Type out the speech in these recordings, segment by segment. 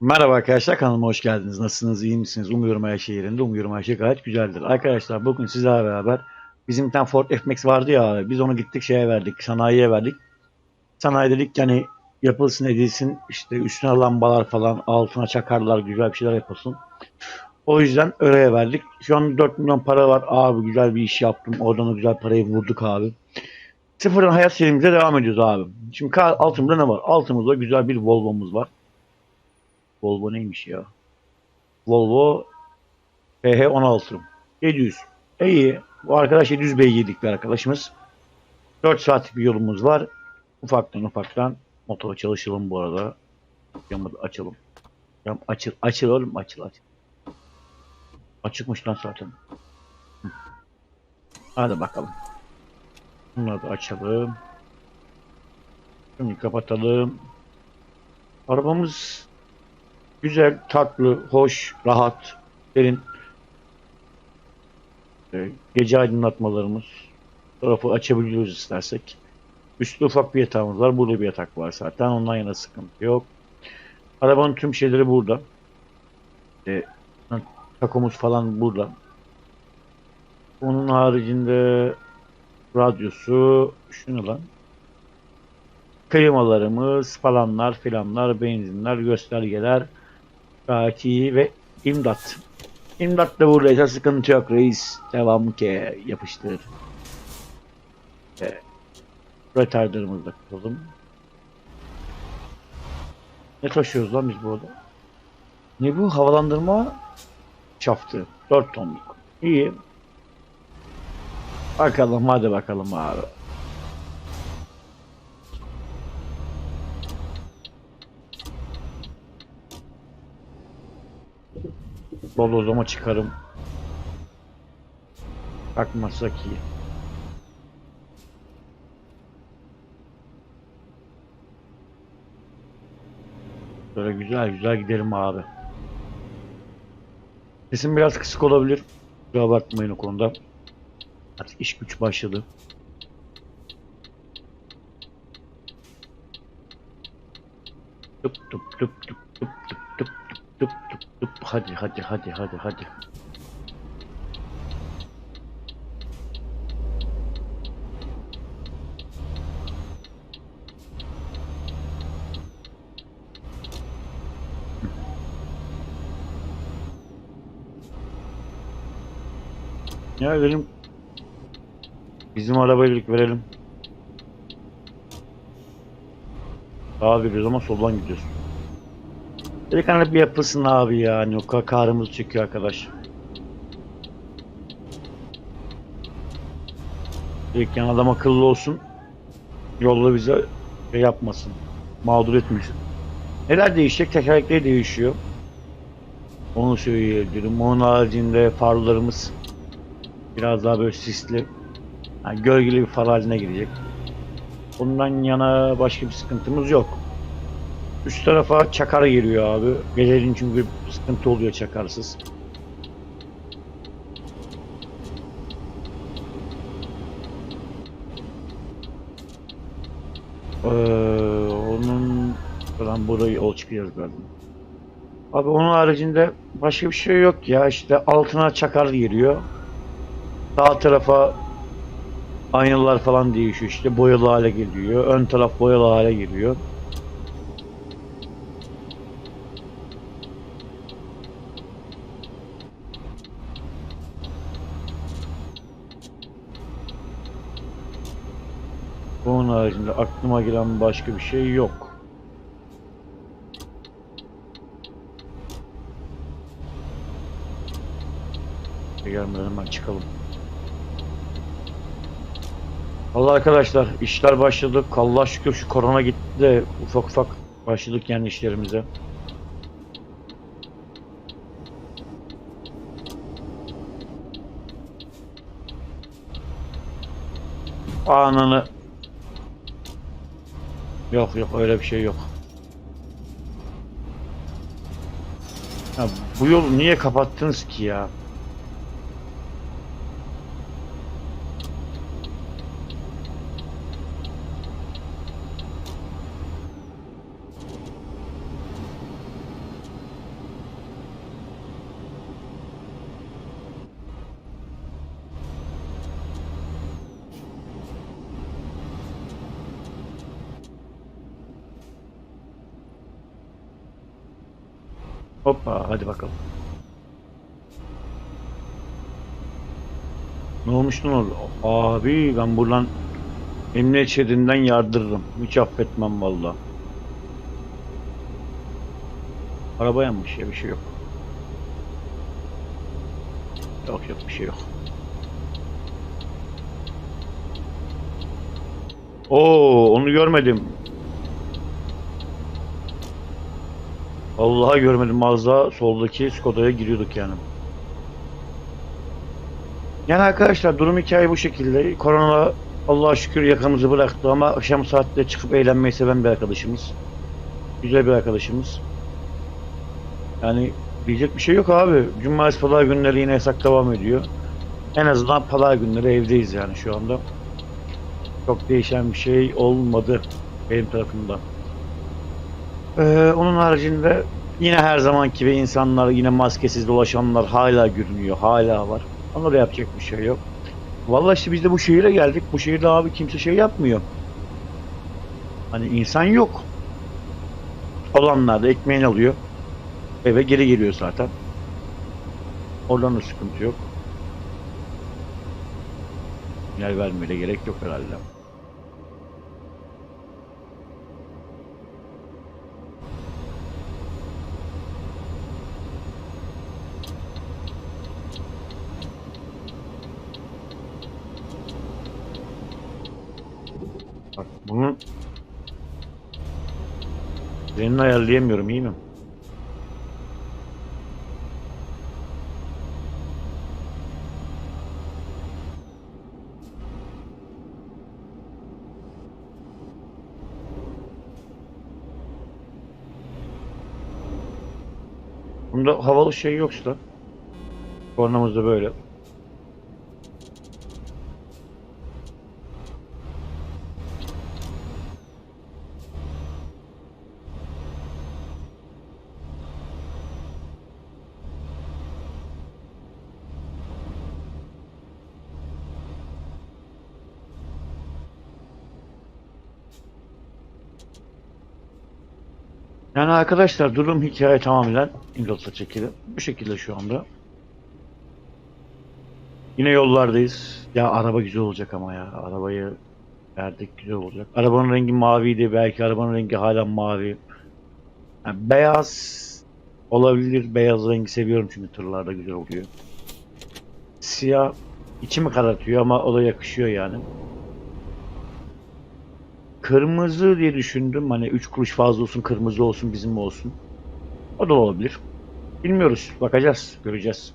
Merhaba arkadaşlar kanalıma hoş geldiniz. Nasılsınız? iyi misiniz? Umuyorum her şey yerinde. Umuyorum her şey gayet güzeldir. Arkadaşlar bugün sizlerle beraber bizim tane Ford F-Max vardı ya. Biz onu gittik şeye verdik. Sanayiye verdik. Sanayi dedik yani yapılsın edilsin. işte üstüne lambalar falan altına çakarlar güzel bir şeyler yapılsın. O yüzden öyle verdik. Şu an 4 milyon para var. Abi güzel bir iş yaptım. Oradan güzel parayı vurduk abi. Sıfırdan hayat serimize devam ediyoruz abi. Şimdi altımızda ne var? Altımızda güzel bir Volvo'muz var. Volvo neymiş ya? Volvo PH16. 700. İyi. Bu arkadaş 700 beygirlik bir arkadaşımız. 4 saatlik bir yolumuz var. Ufaktan ufaktan motoru çalışalım bu arada. Camı da açalım. Cam açıl, açıl oğlum açıl açıl. Açıkmış lan zaten. Hadi bakalım. Bunları da açalım. Şimdi kapatalım. Arabamız güzel, tatlı, hoş, rahat, derin. Ee, Gece aydınlatmalarımız. Tarafı açabiliyoruz istersek. Üstte ufak bir yatağımız var. Burada bir yatak var zaten. Ondan yana sıkıntı yok. Arabanın tüm şeyleri burada. Ee, takomuz falan burada. Onun haricinde radyosu şunu lan. Klimalarımız falanlar filanlar benzinler göstergeler iyi ve imdat. İmdat da buradaysa sıkıntı yok reis. Devam ki yapıştır. Evet. Retarder'ımızı da kuralım. Ne taşıyoruz lan biz burada? Ne bu? Havalandırma şaftı. 4 tonluk. İyi. Bakalım hadi bakalım abi. Bodozlama çıkarım. Bakmazsak iyi. Böyle güzel güzel gidelim abi. Sesim biraz kısık olabilir. Kusura bakmayın o konuda. Artık iş güç başladı. Tıp tıp tıp tıp tıp tıp tıp tıp tıp hadi hadi hadi hadi hadi. Ya verelim. Bizim arabayı verelim. Sağa veriyoruz ama soldan gidiyoruz. Dedik hani bir yapılsın abi ya. Hani o ka- karımız çekiyor arkadaş. Dedik yani adam akıllı olsun. Yolda bize şey yapmasın. Mağdur etmesin. Neler değişecek? Tekerlekleri değişiyor. Onu söyleyebilirim. Onun haricinde farlarımız biraz daha böyle sisli. Yani gölgeli bir far haline girecek. Bundan yana başka bir sıkıntımız yok. Üst tarafa çakar giriyor abi. Geceleyin çünkü sıkıntı oluyor çakarsız. Ee, onun falan burayı ol çıkıyoruz galiba. Abi onun haricinde başka bir şey yok ya. İşte altına çakar giriyor. Sağ tarafa aynalar falan değişiyor işte boyalı hale geliyor. Ön taraf boyalı hale geliyor. Bunun haricinde aklıma gelen başka bir şey yok. Gelmeden hemen çıkalım. Vallahi arkadaşlar işler başladı. Allah şükür şu korona gitti de ufak ufak başladık yani işlerimize. Ananı Yok yok öyle bir şey yok. Ya bu yolu niye kapattınız ki ya? Hoppa hadi bakalım. Ne olmuş lan orada? Abi ben buradan emniyet şeridinden yardırırım. Hiç affetmem valla. Araba yanmış ya bir şey yok. Yok yok bir şey yok. Oo onu görmedim. Allah'a görmedim az daha soldaki Skoda'ya giriyorduk yani. Yani arkadaşlar durum hikaye bu şekilde. Korona Allah'a şükür yakamızı bıraktı ama akşam saatte çıkıp eğlenmeyi seven bir arkadaşımız. Güzel bir arkadaşımız. Yani diyecek bir şey yok abi. Cumartesi pazar günleri yine yasak devam ediyor. En azından pazar günleri evdeyiz yani şu anda. Çok değişen bir şey olmadı benim tarafımdan. Ee, onun haricinde yine her zamanki gibi insanlar yine maskesiz dolaşanlar hala görünüyor, hala var. Onlara yapacak bir şey yok. Vallahi işte biz de bu şehire geldik. Bu şehirde abi kimse şey yapmıyor. Hani insan yok. Olanlar da ekmeğini alıyor. Eve geri geliyor zaten. Oradan da sıkıntı yok. Yer vermeye gerek yok herhalde. Bak bunun Frenini ayarlayamıyorum iyi mi? Bunda havalı şey yoksa Kornamız da böyle. Arkadaşlar durum hikaye tamamen İngilizce çekili. Bu şekilde şu anda. Yine yollardayız. Ya araba güzel olacak ama ya. Arabayı verdik güzel olacak. Arabanın rengi maviydi. Belki arabanın rengi hala mavi. Yani beyaz olabilir. Beyaz rengi seviyorum çünkü tırlarda güzel oluyor. Siyah içimi karartıyor ama o da yakışıyor yani. Kırmızı diye düşündüm. Hani 3 kuruş fazla olsun, kırmızı olsun, bizim olsun. O da olabilir. Bilmiyoruz. Bakacağız. Göreceğiz.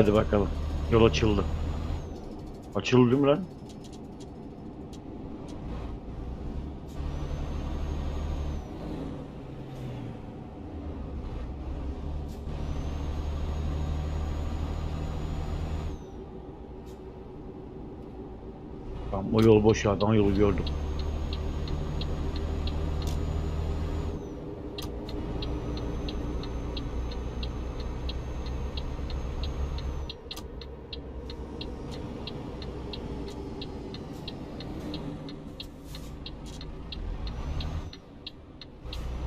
Hadi bakalım. Yol açıldı. Açıldı mı lan? Tamam o yol boş ya. Ben yolu gördüm.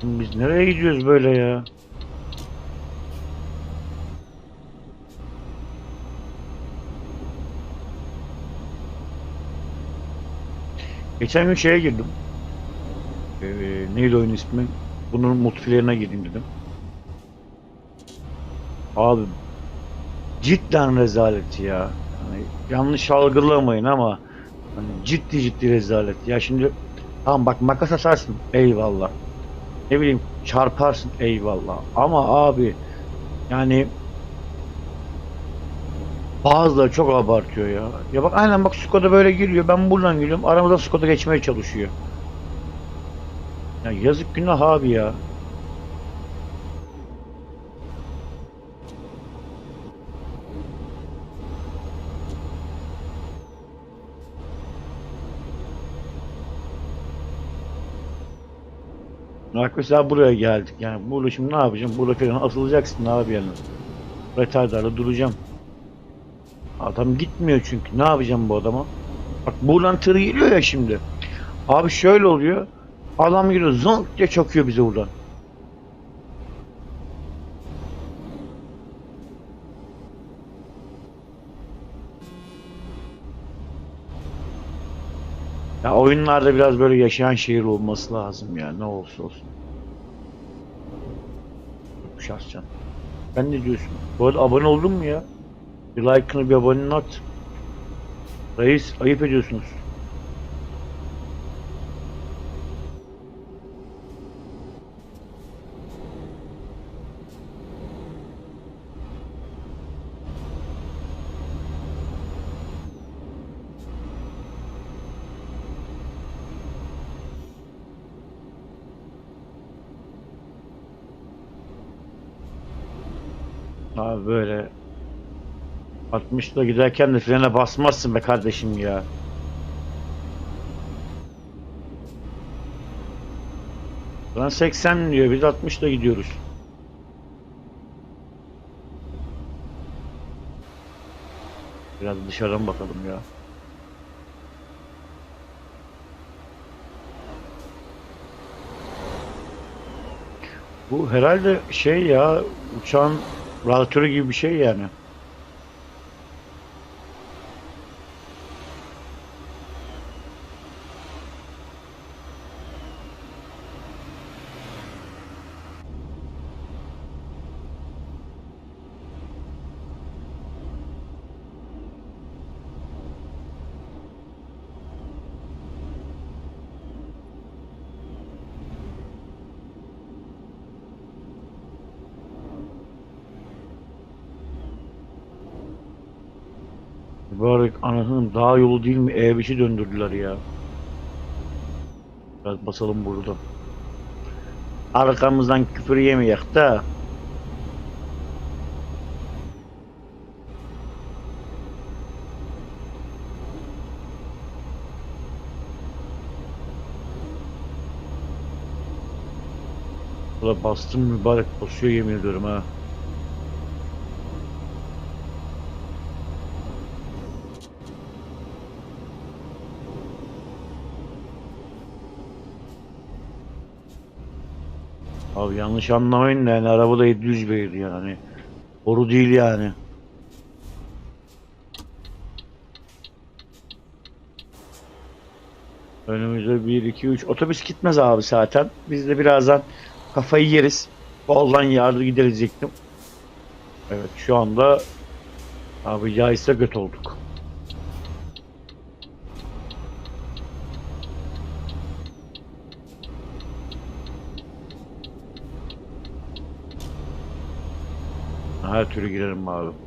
Biz nereye gidiyoruz böyle ya? Geçen gün şeye girdim. Ee, neydi oyun ismi? Bunun multiplayer'ına gireyim dedim. Abi cidden rezalet ya. Hani yanlış algılamayın ama hani ciddi ciddi rezalet. Ya şimdi tamam bak makas atarsın eyvallah ne bileyim çarparsın eyvallah ama abi yani bazıları çok abartıyor ya. Ya bak aynen bak Skoda böyle giriyor ben buradan giriyorum aramızda Skoda geçmeye çalışıyor. Ya yazık günah abi ya. Bak mesela buraya geldik. Yani burada şimdi ne yapacağım? Burada falan asılacaksın abi yani. Retardarla duracağım. Adam gitmiyor çünkü. Ne yapacağım bu adama? Bak buradan tır geliyor ya şimdi. Abi şöyle oluyor. Adam geliyor zonk diye çakıyor bize buradan. Ya oyunlarda biraz böyle yaşayan şehir olması lazım ya ne olursa olsun. Şahsen. Ben ne diyorsun? Bu arada abone oldun mu ya? Bir like'ını bir aboneni at. Reis ayıp ediyorsunuz. Abi böyle 60'la giderken de frene basmazsın be kardeşim ya. Lan 80 diyor biz 60'la gidiyoruz. Biraz dışarıdan bakalım ya. Bu herhalde şey ya uçağın radyatörü gibi bir şey yani. Mübarek anasının dağ yolu değil mi? E5'i döndürdüler ya. Biraz basalım burada. Arkamızdan küfür yemeyek de. Burada bastım mübarek basıyor yemin ediyorum ha. Abi yanlış anlamayın da yani araba da 700 beygir yani. Boru değil yani. Önümüzde 1, 2, 3 otobüs gitmez abi zaten. Biz de birazdan kafayı yeriz. Boldan yardı gidecektim. Evet şu anda abi caizse göt olduk. Her türlü girerim abi.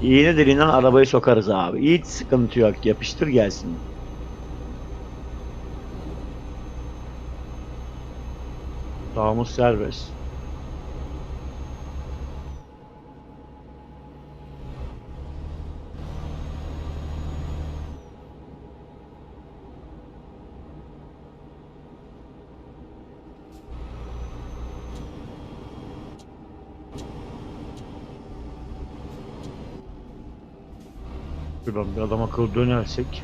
İğne deliğinden arabayı sokarız abi. Hiç sıkıntı yok. Yapıştır gelsin. Dağımız serbest. Şuradan bir adam akıllı dönersek.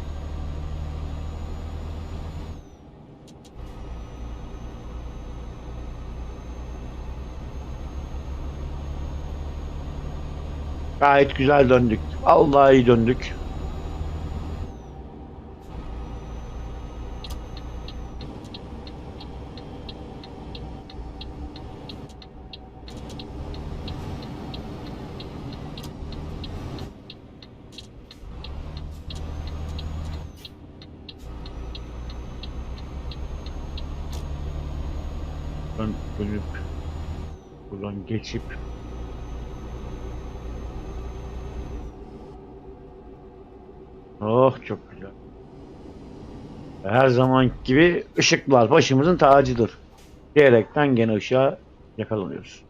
Gayet güzel döndük. Vallahi iyi döndük. Buradan dönüp buradan geçip Oh çok güzel. Her zaman gibi ışıklar başımızın tacıdır. Diyerekten gene ışığa yakalanıyoruz.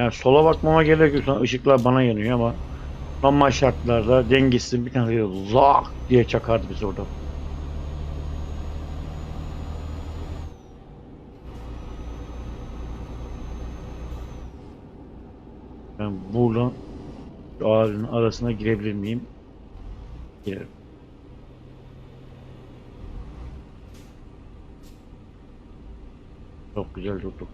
Yani sola bakmama gerek yok. Sonra ışıklar bana yanıyor ama normal şartlarda dengesiz bir tane zak diye çakardı biz orada. Ben buradan ağacın arasına girebilir miyim? Girerim. Çok güzel durduk.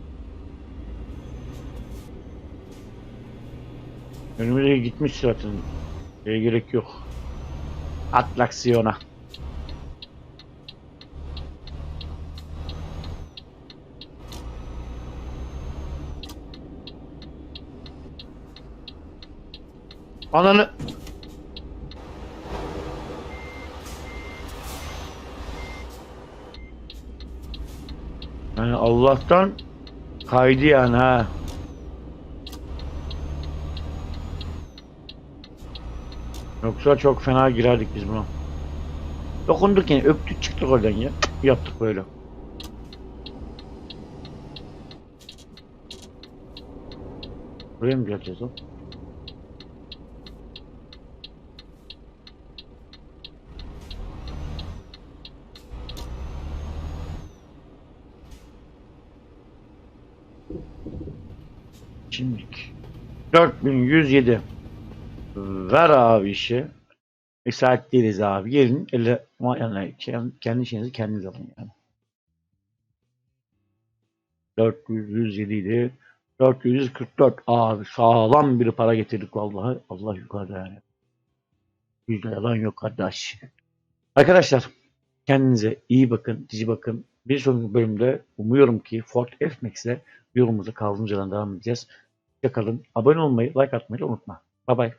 Önümüze gitmiş zaten. Şeye gerek yok. Atraksiyona. Ananı... Yani Allah'tan kaydı yani ha. Yoksa çok fena girerdik biz buna. Dokunduk yani öptük çıktık oradan ya. Yaptık böyle. Buraya mı geleceğiz o? Şimdilik. 4107. Ver abi işi. Müsait değiliz abi. Gelin ele yani kend- kendi işinizi kendiniz alın yani. 400 107 idi. 444 abi sağlam bir para getirdik vallahi. Allah yukarıda yani. Yüzde yalan yok kardeş. Arkadaşlar kendinize iyi bakın, dizi bakın. Bir sonraki bölümde umuyorum ki Ford F-Max'le yolumuza kaldığımız yerden devam edeceğiz. Hoşçakalın. Abone olmayı, like atmayı unutma. Bye bye.